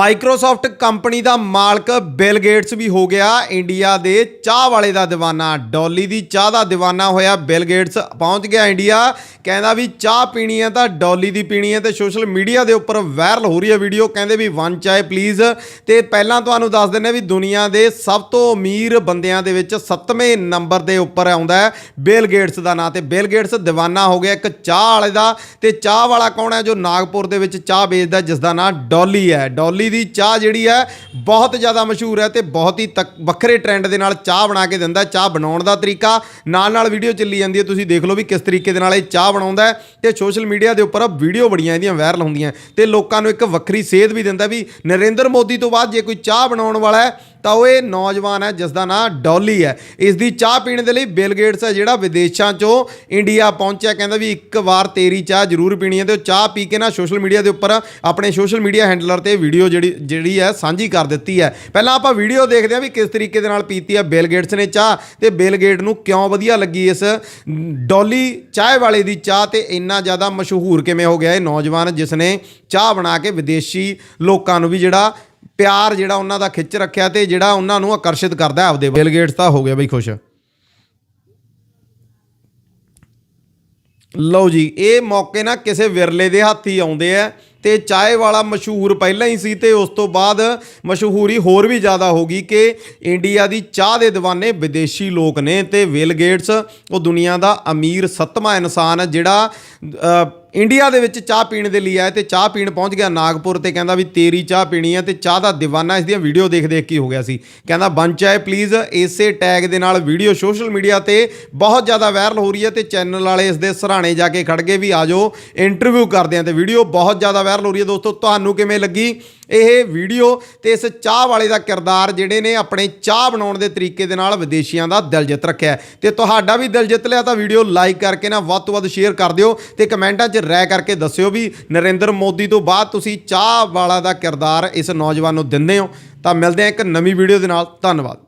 Microsoft company ਦਾ ਮਾਲਕ bill Gates ਵੀ ਹੋ ਗਿਆ। ਇੰਡੀਆ ਦੇ ਚਾਹ ਵਾਲੇ ਦਾ دیਵਾਨਾ। ਡੌਲੀ ਦੀ ਚਾਹ ਦਾ دیਵਾਨਾ ਹੋਇਆ। ਬਿਲ ਗੇਟਸ ਪਹੁੰਚ ਗਿਆ ਇੰਡੀਆ ਕਹਿੰਦਾ ਵੀ ਚਾਹ ਪੀਣੀ ਹੈ ਤਾਂ ਡੌਲੀ ਦੀ ਪੀਣੀ ਹੈ ਤੇ ਸੋਸ਼ਲ ਮੀਡੀਆ ਦੇ ਉੱਪਰ ਵਾਇਰਲ ਹੋ ਰਹੀ ਹੈ ਵੀਡੀਓ ਕਹਿੰਦੇ ਵੀ ਵਨ ਚਾਹ ਪਲੀਜ਼ ਤੇ ਪਹਿਲਾਂ ਤੁਹਾਨੂੰ ਦੱਸ ਦਿੰਨੇ ਵੀ ਦੁਨੀਆ ਦੇ ਸਭ ਤੋਂ ਅਮੀਰ ਬੰਦਿਆਂ ਦੇ ਵਿੱਚ ਸੱਤਵੇਂ ਨੰਬਰ ਦੇ ਉੱਪਰ ਆਉਂਦਾ ਹੈ ਬਿਲ ਗੇਟਸ ਦਾ ਨਾਂ। ਤੇ ਬਿਲ ਗੇਟਸ دیਵਾਨਾ ਹੋ ਗਿਆ ਇੱਕ ਚਾਹ ਵਾਲੇ ਦਾ। ਤੇ ਚਾਹ ਵਾਲਾ ਕੌਣ ਹੈ ਜੋ ਨਾਗਪੁਰ ਦੇ ਵਿੱਚ ਚਾਹ ਵੇਚਦਾ ਜਿਸ ਦਾ ਨਾਂ ਡੌਲੀ ਹੈ। ਡੌਲੀ ਦੀ ਚਾਹ ਜਿਹੜੀ ਹੈ ਬਹੁਤ ਜ਼ਿਆਦਾ ਮਸ਼ਹੂਰ ਹੈ ਤੇ ਬਹੁਤ ਹੀ ਤਕ- ਵੱਖਰੇ ਟ੍ਰੈਂਡ ਦੇ ਨਾਲ ਚਾਹ ਬਣਾ ਕੇ ਦਿੰਦਾ ਚਾਹ ਬਣਾਉਣ ਦਾ ਤਰੀਕਾ। ਨਾਲ ਨਾਲ ਵੀਡੀਓ ਚੱਲੀ ਜਾਂਦੀ ਹੈ, ਤੁਸੀਂ ਦੇਖ ਲਓ ਵੀ ਕਿਸ ਤਰੀਕੇ ਦੇ ਨਾਲ ਇਹ ਚਾਹ ਬਣਾਉਂਦਾ ਹੈ ਤੇ ਸੋਸ਼ਲ ਮੀਡੀਆ ਦੇ ਉੱਪਰ ਵੀਡੀਓ ਬੜੀਆਂ ਇਹਦੀਆਂ ਵਾਇਰਲ ਹੁੰਦੀਆਂ ਤੇ ਲੋਕਾਂ ਨੂੰ ਇੱਕ ਵੱਖਰੀ ਸੇਧ ਵੀ ਦਿੰਦਾ ਵੀ ਨਰਿੰਦਰ ਮੋਦੀ ਤੋਂ ਬਾਅਦ ਜੇ ਕੋਈ ਚਾਹ ਬਣਾਉਣ ਵਾਲਾ ਹੈ ਤਾਂ ਉਹ ਇਹ ਨੌਜਵਾਨ ਹੈ ਜਿਸ ਦਾ ਨਾਮ ਡੋਲੀ ਹੈ। ਇਸ ਦੀ ਚਾਹ ਪੀਣ ਦੇ ਲਈ ਬਿਲ ਗੇਟਸ ਹੈ, ਜਿਹੜਾ ਵਿਦੇਸ਼ਾਂ ਚੋਂ ਇੰਡੀਆ ਪਹੁੰਚਿਆ। ਕਹਿੰਦਾ ਵੀ ਇੱਕ ਵਾਰ ਤੇਰੀ ਚਾਹ ਜ਼ਰੂਰ ਪੀਣੀ ਹੈ ਤੇ ਉਹ ਚਾਹ ਪੀ ਕੇ ਨਾ ਸੋਸ਼ਲ ਮੀਡੀਆ ਦੇ ਉੱਪਰ ਆਪਣੇ ਸੋਸ਼ਲ ਮੀਡੀਆ ਹੈਂਡਲਰ ਤੇ ਵੀਡੀਓ ਜਿਹੜੀ ਜਿਹੜੀ ਹੈ, ਸਾਂਝੀ ਕਰ ਦਿੱਤੀ ਹੈ। ਪਹਿਲਾਂ ਆਪਾਂ ਵੀਡੀਓ ਦੇਖਦੇ ਹਾਂ ਵੀ ਕਿਸ ਤਰੀਕੇ ਦੇ ਨਾਲ ਪੀਤੀ ਹੈ ਬਿਲ ਗੇਟਸ ਨੇ ਚਾਹ ਤੇ ਬਿਲ ਗੇਟ ਨੂੰ ਕਿਉਂ ਵਧੀਆ ਲੱਗੀ ਇਸ ਡੌਲੀ ਚਾਹ ਵਾਲੇ ਦੀ ਚਾਹ ਤੇ ਇੰਨਾ ਜ਼ਿਆਦਾ ਮਸ਼ਹੂਰ ਕਿਵੇਂ ਹੋ ਗਿਆ ਇਹ ਨੌਜਵਾਨ ਜਿਸ ਨੇ ਚਾਹ ਬਣਾ ਕੇ ਵਿਦੇਸ਼ੀ ਲੋਕਾਂ ਨੂੰ ਵੀ ਜਿਹੜਾ ਪਿਆਰ ਜਿਹੜਾ ਉਹਨਾਂ ਦਾ ਖਿੱਚ ਰੱਖਿਆ ਤੇ ਜਿਹੜਾ ਉਹਨਾਂ ਨੂੰ ਆਕਰਸ਼ਿਤ ਕਰਦਾ ਆਪਦੇ ਬਿਲ ਗੇਟਸ ਤਾਂ ਹੋ ਗਿਆ ਬਈ ਖੁਸ਼। ਲਓ ਜੀ, ਇਹ ਮੌਕੇ ਨਾ ਕਿਸੇ ਵਿਰਲੇ ਦੇ ਹੱਥ ਹੀ ਆਉਂਦੇ ਆ ਤੇ ਚਾਹ ਵਾਲਾ ਮਸ਼ਹੂਰ ਪਹਿਲਾਂ ਹੀ ਸੀ ਤੇ ਉਸ ਤੋਂ ਬਾਅਦ ਮਸ਼ਹੂਰੀ ਹੋਰ ਵੀ ਜ਼ਿਆਦਾ ਹੋ ਗਈ ਕਿ ਇੰਡੀਆ ਦੀ ਚਾਹ ਦੇ دیਵਾਨੇ ਵਿਦੇਸ਼ੀ ਲੋਕ ਨੇ ਤੇ ਵਿਲ ਗੇਟਸ ਉਹ ਦੁਨੀਆ ਦਾ ਅਮੀਰ ਸੱਤਵਾਂ ਇਨਸਾਨ ਹੈ ਜਿਹੜਾ ਇੰਡੀਆ ਦੇ ਵਿੱਚ ਚਾਹ ਪੀਣ ਦੇ ਲਈ ਆਇਆ ਤੇ ਚਾਹ ਪੀਣ ਪਹੁੰਚ ਗਿਆ ਨਾਗਪੁਰ ਤੇ ਕਹਿੰਦਾ ਵੀ ਤੇਰੀ ਚਾਹ ਪੀਣੀ ਹੈ ਤੇ ਚਾਹ ਦਾ دیਵਾਨਾ ਇਸ ਦੀਆਂ ਵੀਡੀਓ ਦੇਖ ਦੇਖ ਕੇ ਹੀ ਹੋ ਗਿਆ ਸੀ ਕਹਿੰਦਾ ਬਣ ਚਾਹੇ ਪਲੀਜ਼ ਇਸੇ ਟੈਗ ਦੇ ਨਾਲ ਵੀਡੀਓ ਸੋਸ਼ਲ ਮੀਡੀਆ ਤੇ ਬਹੁਤ ਜ਼ਿਆਦਾ ਵਾਇਰਲ ਹੋ ਰਹੀ ਹੈ ਤੇ ਚੈਨਲ ਵਾਲੇ ਇਸ ਦੇ ਸਰਾਣੇ ਜਾ ਕੇ ਖੜ ਗਏ ਵੀ ਆਜੋ ਇੰਟਰਵਿਊ ਕਰਦੇ ਆ ਤੇ ਵੀਡੀਓ ਬਹੁਤ ਜ਼ਿਆਦਾ ਵਾਇਰਲ ਹੋ ਰਹੀ ਹੈ ਦੋਸਤੋ, ਤੁਹਾਨੂੰ ਕਿਵੇਂ ਲੱਗੀ ਇਹ ਵੀਡੀਓ ਤੇ ਇਸ ਚਾਹ ਵਾਲੇ ਦਾ ਕਿਰਦਾਰ ਜਿਹੜੇ ਨੇ ਆਪਣੇ ਚਾਹ ਬਣਾਉਣ ਦੇ ਤਰੀਕੇ ਦੇ ਨਾਲ ਵਿਦੇਸ਼ੀਆਂ ਦਾ ਦਿਲ ਜਿੱਤ ਰੱਖਿਆ ਹੈ। ਤੇ ਤੁਹਾਡਾ ਵੀ ਦਿਲ ਜਿੱਤ ਲਿਆ ਤਾਂ ਵੀਡੀਓ ਲਾਈਕ ਕਰਕੇ ਨਾ ਵੱਧ ਤੋਂ ਵੱਧ ਸ਼ੇਅਰ ਕਰ ਦਿਓ ਤੇ ਕਮੈਂਟਾਂ 'ਚ ਰਾਏ ਕਰਕੇ ਦੱਸਿਓ ਵੀ ਨਰਿੰਦਰ ਮੋਦੀ ਤੋਂ ਬਾਅਦ ਤੁਸੀਂ ਚਾਹ ਵਾਲਾ ਦਾ ਕਿਰਦਾਰ ਇਸ ਨੌਜਵਾਨ ਨੂੰ ਦਿੰਦੇ ਹੋ। ਤਾਂ ਮਿਲਦੇ ਹਾਂ ਇੱਕ ਨਵੀਂ ਵੀਡੀਓ ਦੇ ਨਾਲ। ਧੰਨਵਾਦ।